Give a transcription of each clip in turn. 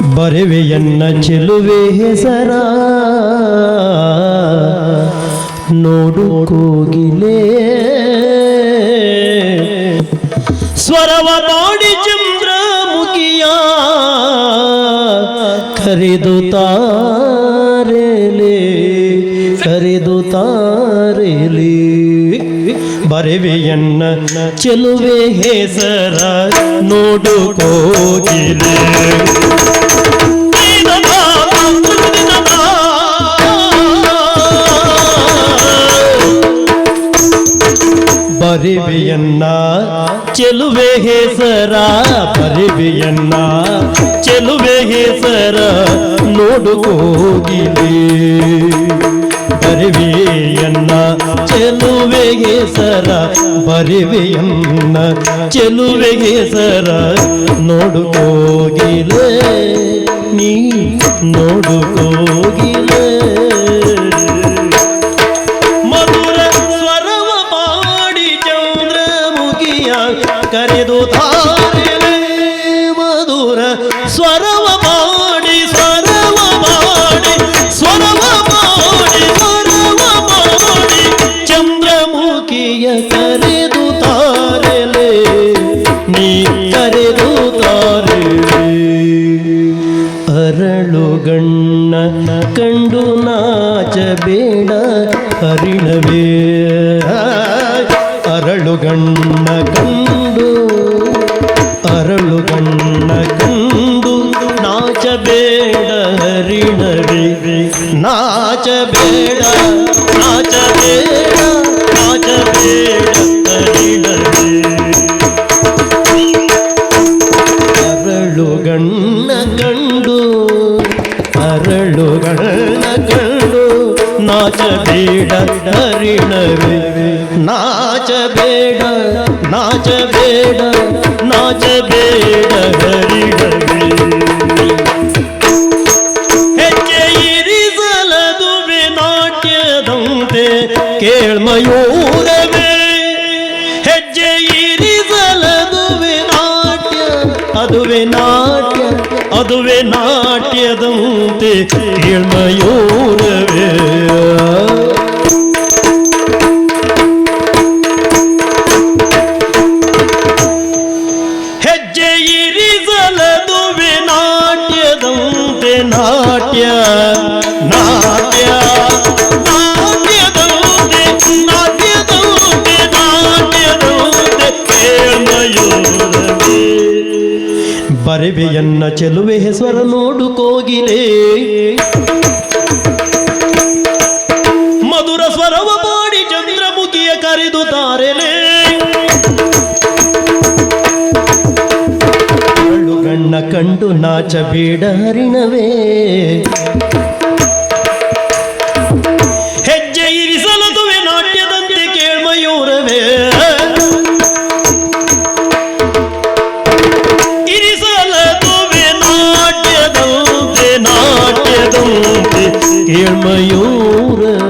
ಬರುವೆಯನ್ನ ಚೆಲುವೆ ಹೆಸರ. ನೋಡು ಕೋಗಿಲೆ. ಸ್ವರವ ಮಾಡಿ ಚಂದ್ರಮುಖಿಯ ಕರೆದು ತಾರೇ ಕರೆದು ತಾರೆಲೆ ಬರುವೆಯನ್ನ ಚೆಲುವೆ ಹೆಸರ ನೋಡು ಕೋಗಿಲೆ. ಬರಿವೆಯನ್ನ ಚೆಲುವೆ ಹೆಸರ ಬರಿವೆಯನ್ನ ಚೆಲುವೆ ಹೆಸರ ನೋಡು ಕೋಗಿಲೆ ಬರಿವೆಯನ್ನ ಚೆಲುವೆ ಹೆಸರ ಬರಿವೆಯನ್ನ ಚೆಲುವೆ ಹೆಸರ ನೋಡು ಕೋಗಿಲೆ ನೀ ನೋಡು ಕೋಗಿಲೆ ತಾರೆಲೆ ಮಧುರ ಸ್ವರವ ಮಾಡಿ ಸ್ವರವ ಮಾಡಿ ಸ್ವರವ ಮಾಡಿ ಸ್ವರವ ಮಾಡಿ. ಚಂದ್ರಮುಖಿಯ ಕರೆದು ತಾರೆಲೆ ನೀ ಕರೆದು ತಾರೆಲೆ. ಅರಳುಗಣ್ಣ ಕಂಡು ನಾಚಬೇಡ ಅರಳುಗಣ್ಣ ಅರಳುಗಣ್ಣ ಕಂಡು ಅರಳುಗಳನ್ನ ಕಂಡು ನಾಚಬೇಡ ಹರಿಣವೇ ನಾಚಬೇಡ ನಾಚಬೇಡ ನಾಚಬೇಡ ಹರಿಣವೇ ಹೆಜ್ಜೆ ಇರಿಸಲದುವೆ ನಾಟ್ಯದಂತೆ, ಕೇಳ್ಮಯೂರವೇ. ಹೆಜ್ಜೆ ಇರಿಸಲದುವೆ ನಾಟ್ಯ, ಅದುವೆ ನಾಟ್ಯ ಅದುವೆ ನಾಟ್ಯದಂತೆ ಕೇಳ್ಮಯೂರವೇ ಹೆಜ್ಜೆ ಇರಿಸಲದುವೆ ನಾಟ್ಯದಂತೆ ನಾಟ್ಯ ಬರೆವೆಯನ್ನ ಚೆಲುವೆ ಹೆಸರ ನೋಡು ಕೋಗಿಲೆ ಮಧುರ ಸ್ವರವ ಮಾಡಿ ಚಂದ್ರಮುಖಿಯ ಕರೆದು ತಾರೆಲೆ. ಅರಳು ಗಣ್ಣ ಕಂಡು ನಾಚಬೇಡ ಹರಿಣವೇ ಕೇಳ್ಮಯೂರವೇ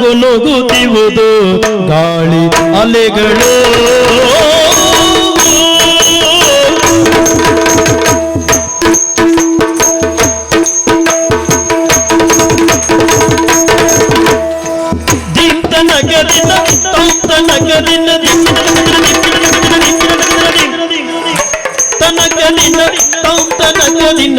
ಗುನುಗುತ್ತಿವುದು ಗಾಳಿ ಅಲೆಗಳು ನಗರಿನ ದಿನ ನಗರಿನ ದಿನ ತೌತ ದಿನ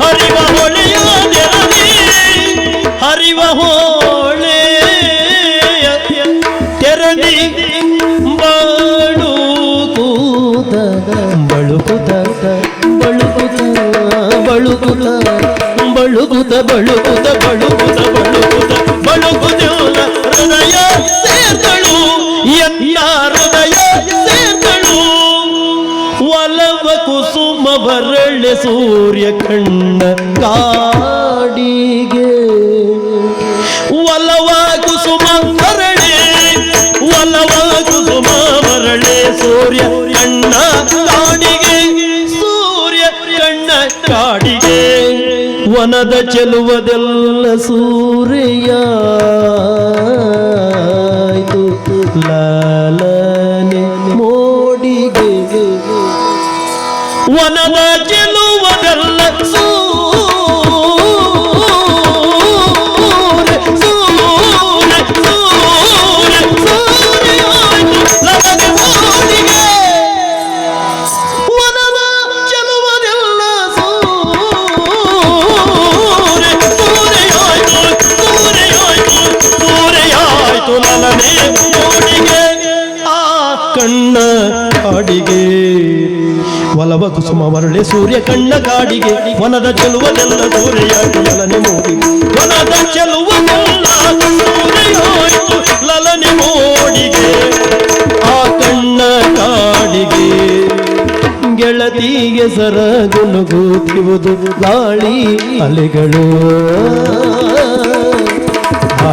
ಹರಿವ ಹೊಳೆಯ ತೆರಲಿ ಹರಿವ ಹೋಳೆ ತೆರಲಿ ಬಳು ಬಳುಕುತ ಬಳುಕುತ ಬಳುಕುತ ಬಳುಕುತ ಕಣ್ಣ ಕಾಡಿಗೆ. ಒಲವ ಕುಸುಮ ಮರಳೆ, ಒಲವ ಕುಸುಮ ಮರಳೆ, ಸೂರ್ಯ ಕಣ್ಣ ಕಾಡಿಗೆ. ಸೂರ್ಯ ಕಣ್ಣ ಕಾಡಿಗೆ. ವನದ ಚೆಲುವದೆಲ್ಲ ಸೂರ್ಯ ಲಾಲನೆ ಮೋಡಿಗೆ. ವನದ ಮರಳೆ ಸೂರ್ಯ ಕಣ್ಣ ಕಾಡಿಗೆ, ವನದ ಚೆಲುವನೆಲ್ಲ ಸೂರ್ಯಾಗಿ ಲಲನೆ ಮೂಡಿ. ವನದ ಚೆಲುವದೆಲ್ಲ ಸೂರ್ಯಾಯ್ತು ಲಲನೆ ಮೋಡಿಗೆ. ಆ ಕಣ್ಣ ಕಾಡಿಗೆ ಗೆಳತಿಗೆ ಸರಗುನು ಗುನುಗುತ್ತಿರುವುದು ಗಾಳಿ ಅಲೆಗಳು. ಆ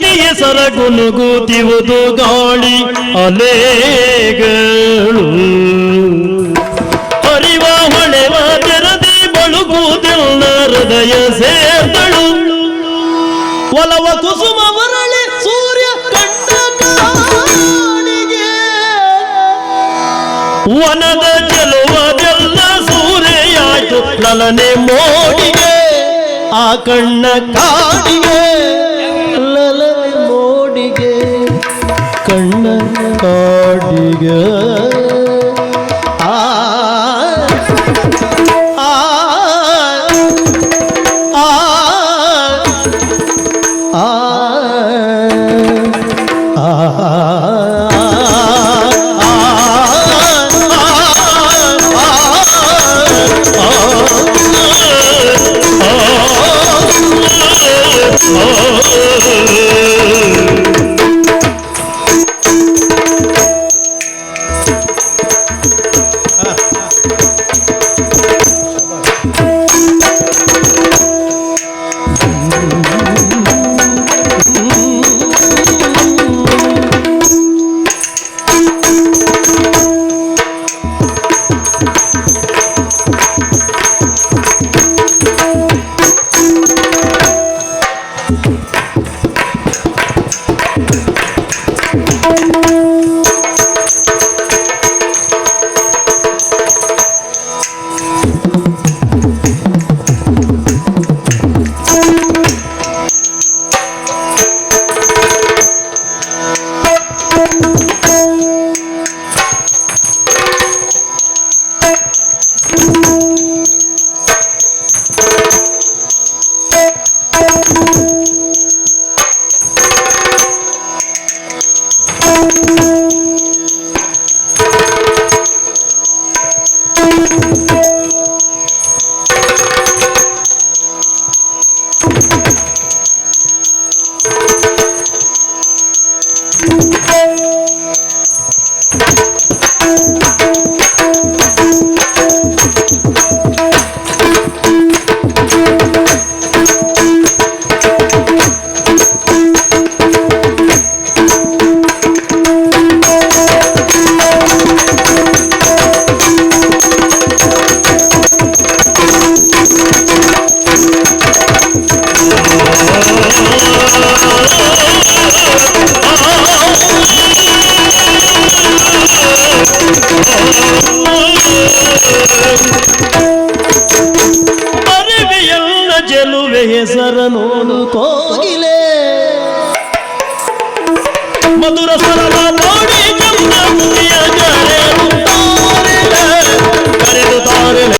ಗೆಳತಿಯ ಸರಗುನುಗುತ್ತಿವುದು ಗಾಳಿ ಅಲೆಗಳು. ಹರಿವ ಹೊಳೆವ ತೆರದಿ ಬಳುಕುತ್ತಿಲ್ಲ ಹೃದಯ ಸೇರ್ತಳು ಒಲವ ಕುಸುಮ ಮರಳಿ ಸೂರ್ಯ ಕಂಡ ವನದ ಚೆಲುವದೆಲ್ಲ ಸೂರೆಯಾಯ್ತು ಲಲನೆ ಮೋಡಿಗೆ, ಆ ಕಣ್ಣ ಕಾಡಿಗೆ. ग Oh